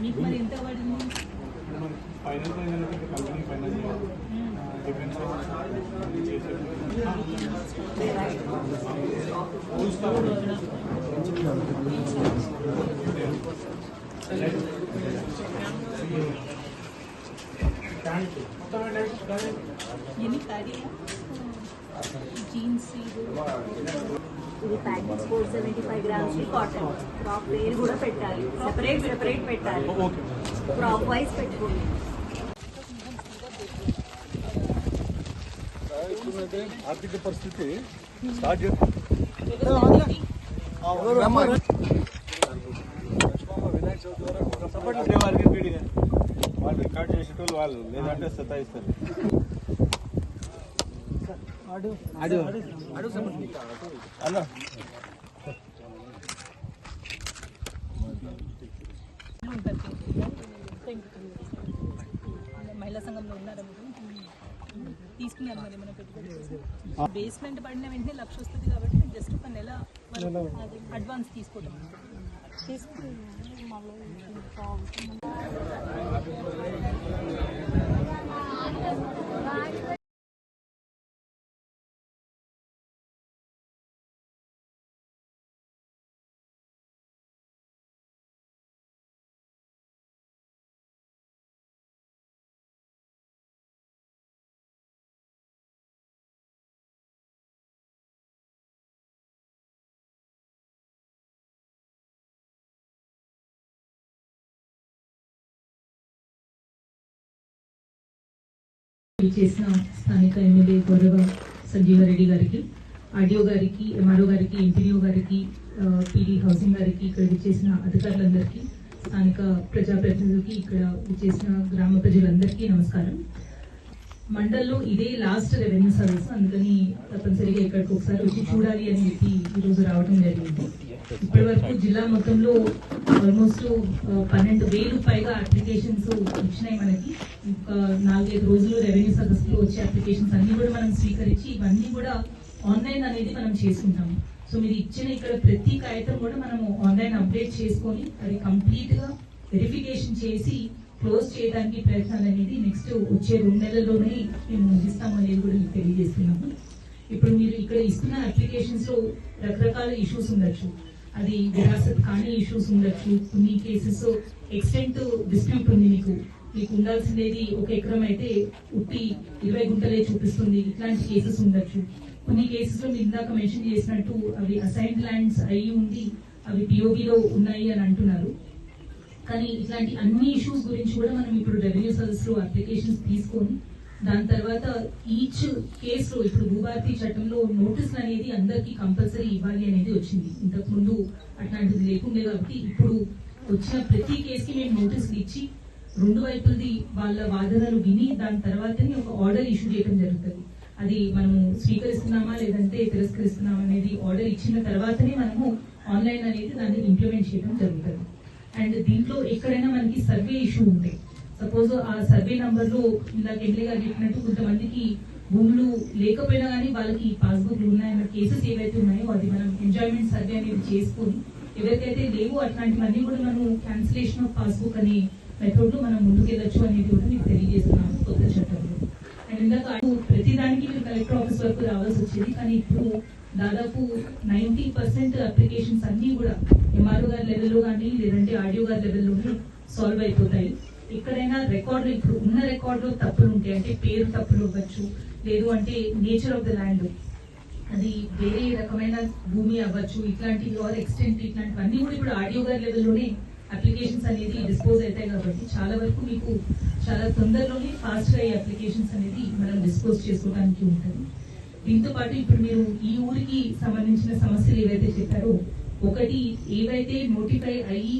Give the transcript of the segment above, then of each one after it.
మీకు మరి ఎంత పడింది final final company final depends ఎన్ని ప్యాడీ జీన్స్ ఇది ఇది packets four seventy five grams cotton crop wear కూడా పెట్టాలి సెపరేట్ సెపరేట్ పెట్టాలి ఓకే క్రాప్ వైజ్ పెట్టుకోండి ఇప్పుడున్నట్టే ఆర్థిక పరిస్థితి స్టార్ట్ చేసి వినాయక చవితి వరకు వాళ్ళు రికార్డ్ చేసేటోళ్ళు వాళ్ళు లేదంటే సతాయిస్తారు. అన్న మహిళా సంఘంలో ఉన్నారా తీసుకున్నారు మరి ఏమైనా పెట్టుబడి? బేస్మెంట్ పడిన వెంటనే లక్ష వస్తుంది కాబట్టి జస్ట్ ఒక నెల అడ్వాన్స్ తీసుకోవడం చేసిన స్థానిక ఎమ్మెల్యే గౌరవ సంజీవారెడ్డి గారికి ఆర్డీఓ గారికి ఎంఆర్ఓ గారికి ఎంపీడీఓ గారికి పీడీ హౌసింగ్ గారికి ఇక్కడ విచ్చేసిన అధికారులందరికీ స్థానిక ప్రజాప్రతినిధులకి ఇక్కడ విచ్చేసిన గ్రామ ప్రజలందరికీ నమస్కారం. మండల్లో ఇదే లాస్ట్ రెవెన్యూ సర్వీస్ అందుకని తప్పనిసరిగా ఇక్కడికి ఒకసారి వచ్చి చూడాలి అని చెప్పి ఈరోజు రావడం జరిగింది. ఇప్పటి వరకు జిల్లా మొత్తంలో ఆల్మోస్ట్ పన్నెండు వేలు పైగా అప్లికేషన్స్ వచ్చినాయి మనకి. ఇంకా నాలుగైదు రోజులు రెవెన్యూ సదస్సులో వచ్చే అప్లికేషన్స్ అన్ని కూడా మనం స్వీకరించి ఇవన్నీ కూడా ఆన్లైన్ అనేది మనం చేసుకుంటాము. సో మీరు ఇచ్చిన ఇక్కడ ప్రతి కాగితం కూడా మనము ఆన్లైన్ అప్డేట్ చేసుకొని అది కంప్లీట్గా వెరిఫికేషన్ చేసి క్లోజ్ చేయడానికి ప్రయత్నాలు అనేది నెక్స్ట్ వచ్చే రెండు నెలల్లోనే మేము ముగిస్తాం అనేది కూడా మీకు తెలియజేస్తున్నాము. ఇప్పుడు మీరు ఇక్కడ ఇస్తున్న అప్లికేషన్స్లో రకరకాల ఇష్యూస్ ఉండొచ్చు. అది విరాసత్ కానీ ఇష్యూస్ ఉండొచ్చు. కొన్ని కేసెస్ ఎక్స్టెంట్ డిస్ప్యూట్ ఉంది మీకు. మీకు ఉండాల్సిందేది ఒక ఎకరం అయితే ఉట్టి ఇరవై గుంటలే చూపిస్తుంది. ఇట్లాంటి కేసెస్ ఉండొచ్చు. కొన్ని కేసెస్లో మీరు ఇందాక మెన్షన్ చేసినట్టు అవి అసైన్డ్ ల్యాండ్స్ అయి ఉండి అవి పిఓబిలో ఉన్నాయి అని అంటున్నారు. కానీ ఇట్లాంటి అన్ని ఇష్యూస్ గురించి కూడా మనం ఇప్పుడు రెవెన్యూ సర్వీస్ అప్లికేషన్స్ తీసుకొని దాని తర్వాత ఈచ్ కేసులో ఇప్పుడు భూభారతి చట్టంలో నోటీసులు అనేది అందరికీ కంపల్సరీ ఇవ్వాలి అనేది వచ్చింది. ఇంతకు ముందు అట్లాంటిది లేకుండే కాబట్టి ఇప్పుడు వచ్చిన ప్రతి కేసుకి మేము నోటీసులు ఇచ్చి రెండు వైపులది వాళ్ళ వాదనలు విని దాని తర్వాతనే ఒక ఆర్డర్ ఇష్యూ చేయడం జరుగుతుంది. అది మనము స్వీకరిస్తున్నామా లేదంటే తిరస్కరిస్తున్నామా అనేది ఆర్డర్ ఇచ్చిన తర్వాతనే మనము ఆన్లైన్ అనేది దాన్ని ఇంప్లిమెంట్ చేయడం జరుగుతుంది. అండ్ దీంట్లో ఎక్కడైనా మనకి సర్వే ఇష్యూ ఉంటాయి సపోజ్ ఆ సర్వే నంబర్లో ఇందాక ఎమ్మెల్యే గారు చెప్పినట్టు కొంతమందికి భూములు లేకపోయినా కానీ వాళ్ళకి పాస్బుక్లు ఉన్నాయన్న కేసెస్ ఏవైతే ఉన్నాయో అది మనం ఎంజాయ్మెంట్ సర్వే అనేది చేసుకొని ఎవరికైతే లేవు అట్లాంటివన్నీ కూడా మనం క్యాన్సిలేషన్ ఆఫ్ పాస్బుక్ అనే మెథడ్లో మనం ముందుకెళ్ళొచ్చు అనేది కూడా మీకు తెలియజేస్తున్నాము కొత్త చట్టంలో. అండ్ ఇందాక ప్రతి దానికి మీరు కలెక్టర్ ఆఫీస్ వరకు రావాల్సి వచ్చేది కానీ ఇప్పుడు దాదాపు నైన్టీ పర్సెంట్ అప్లికేషన్స్ అన్ని కూడా ఎంఆర్ఓ గారి లెవెల్లో కానీ లేదంటే ఆడియో గారి లెవెల్లోనే సాల్వ్ అయిపోతాయి. ఎక్కడైనా రికార్డు ఇప్పుడు ఉన్న రికార్డులో తప్పులు ఉంటాయి. అంటే పేరు తప్పులు ఇవ్వచ్చు లేదు అంటే నేచర్ ఆఫ్ ద ల్యాండ్ అది వేరే రకమైన భూమి అవ్వచ్చు. ఇట్లాంటి ఆర్ ఎక్స్టెంట్ ఇట్లాంటివన్నీ కూడా ఇప్పుడు ఆడియో గారి లెవెల్లోనే అప్లికేషన్స్ అనేది డిస్పోజ్ అవుతాయి కాబట్టి చాలా వరకు మీకు చాలా తొందరలోనే ఫాస్ట్ అయ్యే అప్లికేషన్స్ అనేది మనం డిస్పోజ్ చేసుకోవడానికి ఉంటుంది. దీంతో పాటు ఇప్పుడు మీరు ఈ ఊరికి సంబంధించిన సమస్యలు ఏవైతే చెప్పారో ఒకటి ఏవైతే నోటిఫై అయ్యి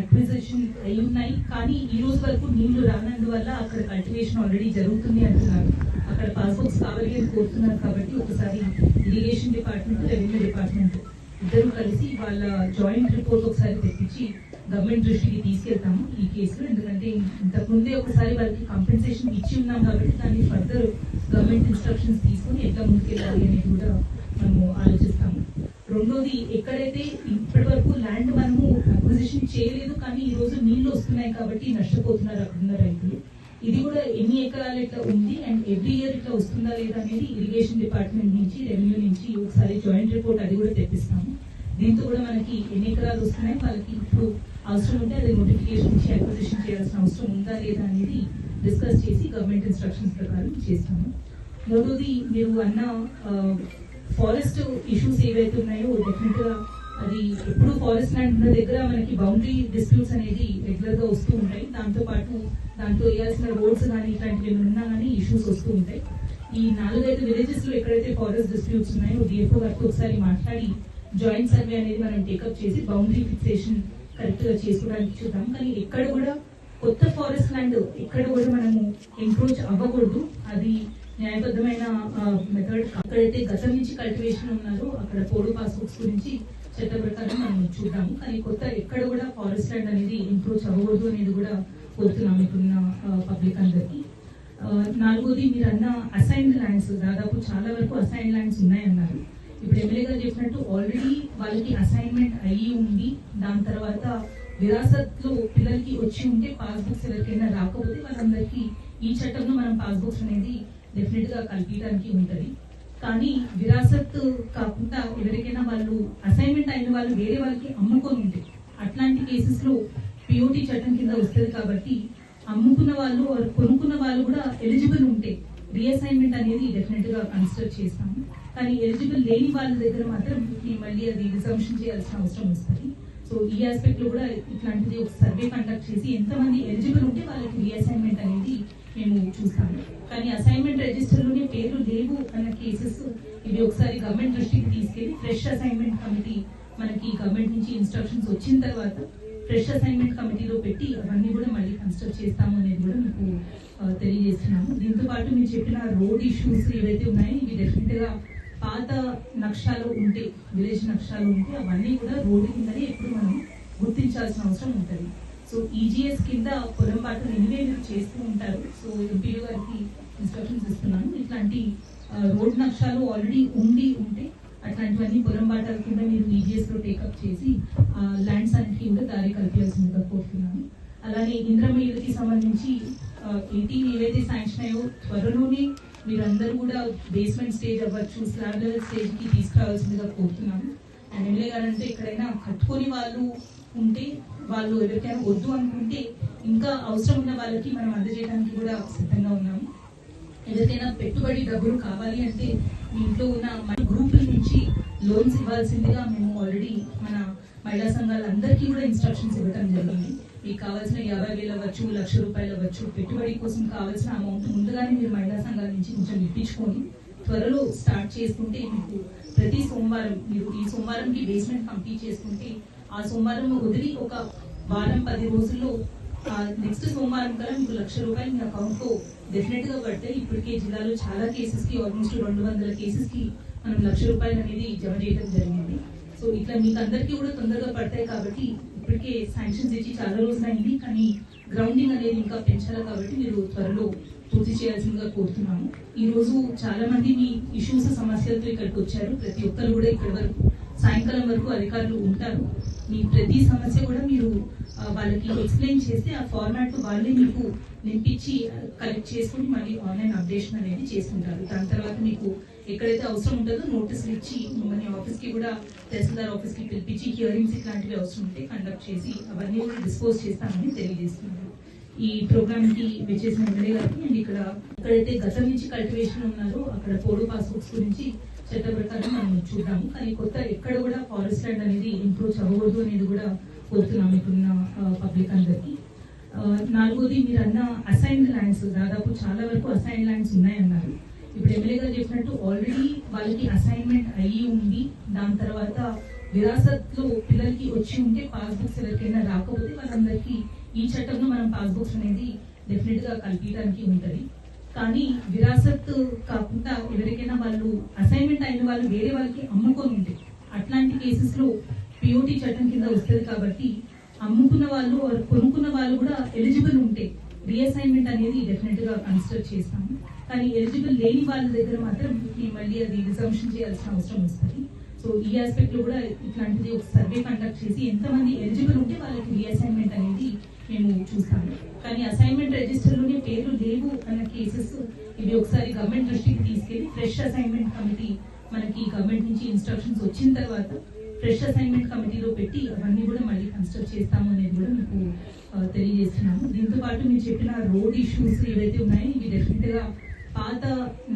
అక్విజిషన్ అయి ఉన్నాయి. కానీ ఈ రోజు వరకు నీళ్ళు రానందువల్ల అక్కడ కల్టివేషన్ ఆల్రెడీ జరుగుతుంది అంటున్నారు. అక్కడ పాస్బుక్స్ కావాలి అని కోరుతున్నారు కాబట్టి ఒకసారి ఇరిగేషన్ డిపార్ట్మెంట్ రెవెన్యూ డిపార్ట్మెంట్ ఇద్దరు కలిసి వాళ్ళ జాయింట్ రిపోర్ట్ ఒకసారి తెప్పించి గవర్నమెంట్ దృష్టికి తీసుకెళ్తాము ఈ కేసులో ఎందుకంటే ఇంతకుముందే ఒకసారి వాళ్ళకి కంపెన్సేషన్ ఇచ్చి ఉన్నాం కాబట్టి దాన్ని ఫర్దర్ గవర్నమెంట్ ఇన్స్ట్రక్షన్స్ తీసుకొని ఎట్లా ముందుకెళ్ళాలి అనేది కూడా మనము ఆలోచిస్తాము. రెండోది ఎక్కడైతే ఇప్పటి వరకు ల్యాండ్ మనము అక్విజిషన్ చేయలేదు కానీ ఈ రోజు నీళ్ళు వస్తున్నాయి కాబట్టి నష్టపోతున్నారు అక్కడున్న రైతులు. ఇది కూడా ఎన్ని ఎకరాలు ఇట్లా ఉంది అండ్ ఎవ్రీ ఇయర్ ఇట్లా వస్తుందా లేదా అనేది ఇరిగేషన్ డిపార్ట్మెంట్ నుంచి రెవెన్యూ నుంచి ఒకసారి జాయింట్ రిపోర్ట్ అది కూడా తెప్పిస్తాము. దీంతో కూడా మనకి ఎన్ని ఎకరాలు వస్తున్నాయి వాళ్ళకి ఇప్పుడు అవసరం ఉంటే అది నోటిఫికేషన్ ఇచ్చి అక్విజిషన్ చేయాల్సిన అవసరం ఉందా లేదా అనేది డిస్కస్ చేసి గవర్నమెంట్ ఇన్స్ట్రక్షన్స్ ప్రకారం చేస్తాము. మూడోది మీరు అన్న ఫారెస్ట్ ఇష్యూస్ ఏవైతే ఉన్నాయో డెఫినెట్గా అది ఎప్పుడు ఫారెస్ట్ ల్యాండ్ ఉన్న దగ్గర మనకి బౌండరీ డిస్ప్యూట్స్ అనేది రెగ్యులర్గా వస్తూ ఉంటాయి. దాంతో పాటు దాంట్లో వేయాల్సిన రోడ్స్ కానీ ఇట్లాంటివి ఏమైనా ఉన్నా కానీ ఇష్యూస్ వస్తూ ఉంటాయి. ఈ నాలుగైదు విలేజెస్లో ఎక్కడైతే ఫారెస్ట్ డిస్ప్యూట్స్ ఉన్నాయో డిఎఫ్ఓ గారితో ఒకసారి మాట్లాడి జాయింట్ సర్వే అనేది మనం టేకప్ చేసి బౌండరీ ఫిక్సేషన్ కరెక్ట్గా చేసుకోవడానికి చూద్దాం. కానీ ఎక్కడ కూడా కొత్త ఫారెస్ట్ ల్యాండ్ ఎక్కడ కూడా మనము ఎంక్రోచ్ అవ్వకూడదు. అది న్యాయబద్ధమైన మెథడ్ అక్కడైతే గతం నుంచి కల్టివేషన్ ఉన్నారో అక్కడ పోడు పాస్బుక్స్ గురించి చట్ట ప్రకారం మనం చూద్దాము. కానీ కొత్త ఎక్కడ కూడా ఫారెస్ట్ ల్యాండ్ అనేది ఇంప్రూవ్ అవ్వదు అనేది కూడా కోరుతున్నాం ఇప్పుడున్న పబ్లిక్ అందరికీ. నాలుగోది మీరు అన్న అసైన్డ్ ల్యాండ్స్ దాదాపు చాలా వరకు అసైన్ ల్యాండ్స్ ఉన్నాయన్నారు. ఇప్పుడు ఎమ్మెల్యే గారు చెప్పినట్టు ఆల్రెడీ వాళ్ళకి అసైన్మెంట్ అయ్యి ఉంది దాని తర్వాత విరాసత్లో పిల్లలకి వచ్చి ఉంటే పాస్బుక్స్ ఎవరికైనా రాకపోతే వాళ్ళందరికీ ఈ చట్టంలో మనం పాస్బుక్స్ అనేది డెఫినెట్గా కల్పించడానికి ఉంటది. కానీ విరాసత్ కాకుండా ఎవరికైనా వాళ్ళు అసైన్మెంట్ అయిన వాళ్ళు వేరే వాళ్ళకి అమ్ముకొని ఉంటే అట్లాంటి కేసెస్లో పిఓటి చట్టం కింద వస్తుంది కాబట్టి అమ్ముకున్న వాళ్ళు కొనుక్కున్న వాళ్ళు కూడా ఎలిజిబుల్ ఉంటే రీఅసైన్మెంట్ అనేది డెఫినెట్గా కన్సిడర్ చేస్తాము. కానీ ఎలిజిబుల్ లేని వాళ్ళ దగ్గర మాత్రం మళ్ళీ అది రిజర్వేషన్ చేయాల్సిన అవసరం వస్తుంది. సో ఈ ఆస్పెక్ట్లో కూడా ఇట్లాంటిది ఒక సర్వే కండక్ట్ చేసి ఎంతమంది ఎలిజిబుల్ ఉంటే వాళ్ళకి రీఅసైన్మెంట్ అనేది మేము చూస్తాము కానీ అసైన్మెంట్ రిజిస్టర్లోనే పేర్లు లేవు అన్న కేసెస్ ఇవి ఒకసారి గవర్నమెంట్ దృష్టికి తీసుకెళ్ళి ఫ్రెష్ అసైన్మెంట్ కమిటీ మనకి గవర్నమెంట్ నుంచి ఇన్స్ట్రక్షన్స్ వచ్చిన తర్వాత ఫ్రెష్ అసైన్మెంట్ కమిటీలో పెట్టి అవన్నీ కూడా మళ్ళీ కన్స్ట్రక్ట్ చేస్తాము అనేది కూడా మీకు తెలియజేస్తున్నాము. దీంతో పాటు మీరు చెప్పిన రోడ్ ఇష్యూస్ ఏవైతే ఉన్నాయో ఇవి డెఫినెట్గా పాత నక్షాలు ఉంటే విలేజ్ నక్షాలు ఉంటే అవన్నీ కూడా రోడ్డు కిందనే ఎప్పుడు మనం గుర్తించాల్సిన అవసరం ఉంటుంది. సో ఈజీఎస్ కింద పొలం పాటలు ఎనివే మీరు చేస్తూ ఉంటారు. సో ఎంపీఓ గారికి ఇన్స్ట్రక్షన్స్ ఇస్తున్నాను. ఇట్లాంటి రోడ్ నక్షాలు ఆల్రెడీ ఉండి ఉంటే అట్లాంటివన్నీ పొలం బాటల కింద మీరు ఈజీఎస్లో టేకప్ చేసి ల్యాండ్స్ అన్నిటికీ కూడా దారి కల్పించాల్సిందిగా కోరుతున్నాను. అలానే ఇంద్రమీలకి సంబంధించి ఎయిటీన్ ఏవైతే శాంక్షన్ అయ్యో త్వరలోనే మీరందరూ కూడా బేస్మెంట్ స్టేజ్ అవ్వచ్చు స్లాబ్ లెవెల్ స్టేజ్కి తీసుకురావాల్సిందిగా కోరుతున్నాను. అండ్ ఎమ్మెల్యే గారు అంటే ఎక్కడైనా కట్టుకొని వాళ్ళు ఉంటే వాళ్ళు ఎవరికైనా వద్దు అనుకుంటే ఇంకా అవసరం ఉన్న వాళ్ళకి మనం అందజేయడానికి కూడా సిద్ధంగా ఉన్నాము. ఎవరికైనా పెట్టుబడి డబ్బులు కావాలి అంటే మీ ఇంట్లో ఉన్న మన గ్రూపుల నుంచి లోన్స్ ఇవ్వాల్సిందిగా మేము ఆల్రెడీ మన మహిళా సంఘాలందరికీ కూడా ఇన్స్ట్రక్షన్స్ ఇవ్వడం జరిగింది. మీకు కావాల్సిన యాభై వేలు అవ్వచ్చు లక్ష రూపాయలు అవ్వచ్చు పెట్టుబడి కోసం కావాల్సిన అమౌంట్ ముందుగానే మీరు మహిళా సంఘాల నుంచి కొంచెం ఇప్పించుకొని త్వరలో స్టార్ట్ చేసుకుంటే మీకు ప్రతి సోమవారం మీరు ఈ సోమవారంకి బేస్మెంట్ కంప్లీట్ చేసుకుంటే ఆ సోమవారం వదిలి ఒక వారం పది రోజుల్లో నెక్స్ట్ సోమవారం కల్లా మీకు లక్ష రూపాయలు మీ అకౌంట్లో డెఫినెట్గా పడతాయి. ఇప్పటికే జిల్లాలో చాలా కేసెస్కి ఆల్మోస్ట్ రెండు వందల కేసెస్కి మనం లక్ష రూపాయలు అనేది జమ చేయడం జరిగింది. సో ఇట్లా మీకు అందరికీ కూడా తొందరగా పడతాయి కాబట్టి ఇప్పటికే శాంక్షన్స్ ఇచ్చి చాలా రోజులు అయింది కానీ గ్రౌండింగ్ అనేది ఇంకా పెంచాలి కాబట్టి మీరు త్వరలో పూర్తి చేయాల్సిందిగా కోరుతున్నాము. ఈ రోజు చాలా మంది మీ ఇష్యూస్ సమస్యలతో ఇక్కడికి వచ్చారు. ప్రతి ఒక్కరు కూడా ఇక్కడ వరకు సాయంకాలం వరకు అధికారులు ఉంటారు. మీ ప్రతి సమస్య కూడా మీరు వాళ్ళకి ఎక్స్ప్లెయిన్ చేస్తే ఆ ఫార్మాట్ వాళ్ళే మీకు నింపించి కలెక్ట్ చేసుకుని మళ్ళీ ఆన్లైన్ అప్డేషన్ అనేది చేసుకుంటారు దాని తర్వాత మీకు ఎక్కడైతే అవసరం ఉంటుందో నోటీసులు ఇచ్చి మిమ్మల్ని ఆఫీస్కి కూడా తహసీల్దార్ ఆఫీస్కి పిలిపించి హియరింగ్స్ ఇట్లాంటివి అవసరం ఉంటే కండక్ట్ చేసి అవన్నీ కూడా డిస్పోజ్ చేస్తామని తెలియజేస్తున్నారు. ఈ ప్రోగ్రామ్కి విచ్చేసిన ఎమ్మెల్యే గారికి అండ్ ఇక్కడ ఎక్కడైతే గతం నుంచి కల్టివేషన్ ఉన్నారో అక్కడ పోడు పాస్బుక్స్ గురించి చట్ట ప్రకారం మనం చూద్దాము. కానీ కొత్త ఎక్కడ కూడా ఫారెస్ట్ ల్యాండ్ అనేది ఇంప్రూవ్ అవ్వకూడదు అనేది కూడా కోరుతున్నాం ఇప్పుడున్న పబ్లిక్ అందరికి. నాలుగోది మీరు అన్న అసైన్డ్ ల్యాండ్స్ దాదాపు చాలా వరకు అసైన్డ్ ల్యాండ్స్ ఉన్నాయన్నారు. ఇప్పుడు ఎమ్మెల్యే గారు చెప్పినట్టు ఆల్రెడీ వాళ్ళకి అసైన్మెంట్ అయ్యి ఉంది దాని తర్వాత విరాసత్లో పిల్లలకి వచ్చి ఉంటే పాస్బుక్స్ ఎవరికైనా రాకపోతే వాళ్ళందరికీ ఈ చట్టంలో మనం పాస్బుక్స్ అనేది డెఫినెట్గా కల్పించడానికి ఉంటుంది. కానీ విరాసత్ కాకుండా ఎవరికైనా వాళ్ళు అసైన్మెంట్ అయిన వాళ్ళు వేరే వాళ్ళకి అమ్ముకొని ఉంటే అట్లాంటి కేసెస్లో కేసెస్లో పిఓటి చట్టం కింద వస్తుంది కాబట్టి అమ్ముకున్న వాళ్ళు కొనుక్కున్న వాళ్ళు కూడా ఎలిజిబుల్ ఉంటే రీఅసైన్మెంట్ అనేది డెఫినెట్గా కన్సిడర్ చేస్తాము. కానీ ఎలిజిబుల్ లేని వాళ్ళ దగ్గర మాత్రం మళ్ళీ అది రిజంప్షన్ చేయాల్సిన అవసరం వస్తుంది. సో ఈ ఆస్పెక్ట్లో కూడా ఇట్లాంటిది ఒక సర్వే కండక్ట్ చేసి ఎంతమంది ఎలిజిబుల్ ఉంటే వాళ్ళకి రీఅసైన్మెంట్ అనేది మేము చూస్తాము. కానీ అసైన్మెంట్ రిజిస్టర్లోనే పేరు పేర్లు లేవు అన్న కేసెస్ ఇవి ఒకసారి గవర్నమెంట్ దృష్టికి తీసుకెళ్ళి ఫ్రెష్ అసైన్మెంట్ కమిటీ మనకి గవర్నమెంట్ నుంచి ఇన్స్ట్రక్షన్స్ వచ్చిన తర్వాత ఫ్రెష్ అసైన్మెంట్ కమిటీలో పెట్టి అవన్నీ కూడా మళ్ళీ కన్స్ట్రక్ట్ చేస్తాము అనేది కూడా మీకు తెలియజేస్తున్నాము. దీంతో పాటు మీరు చెప్పిన రోడ్ ఇష్యూస్ ఏవైతే ఉన్నాయో ఇవి డెఫినెట్గా పాత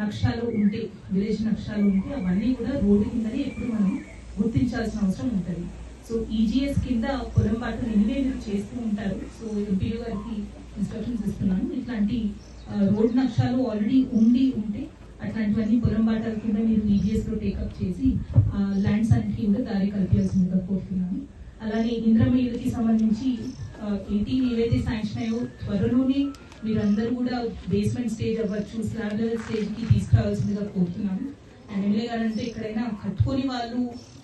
నక్షాలు ఉంటే విలేజ్ నక్షాలు ఉంటే అవన్నీ కూడా రోడ్డు కిందనే ఎప్పుడు మనం గుర్తించాల్సిన అవసరం ఉంటుంది. సో ఈజీఎస్ కింద పొలం పాటు ఎనివే మీరు చేస్తూ ఉంటారు. సో ఎంపీ గారికి ఇన్స్ట్రక్షన్స్ ఇస్తున్నాను. ఇట్లాంటి రోడ్ నక్షాలు ఆల్రెడీ ఉండి ఉంటే అట్లాంటివన్నీ పొలం బాటల కింద మీరు ఈజీఎస్లో టేకప్ చేసి ల్యాండ్స్ అన్నిటికీ కూడా దారి కల్పించాల్సిందిగా కోరుతున్నాను. అలానే ఇంద్రమయ్యకి సంబంధించి ఎయిటీన్ ఏవైతే శాంక్షన్ అయ్యో త్వరలోనే మీరందరూ కూడా బేస్మెంట్ స్టేజ్ అవ్వచ్చు స్లాబ్ లెవెల్ స్టేజ్కి తీసుకురావాల్సిందిగా కోరుతున్నాను. అండ్ ఎమ్మెల్యే గారు అంటే ఎక్కడైనా కట్టుకొని వాళ్ళు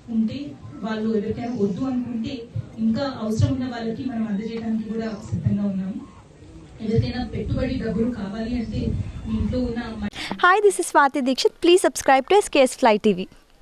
ఉంటే వాళ్ళు ఎవరికైనా వద్దు అనుకుంటే ఇంకా అవసరం ఉన్న వాళ్ళకి మనం అందజేయడానికి కూడా సిద్ధంగా ఉన్నాము. ఎవరికైనా పెట్టుబడి డబ్బులు కావాలి అంటే మీ ఇంట్లో ఉన్న hi this is Swathi Dixit please subscribe to SKS fly TV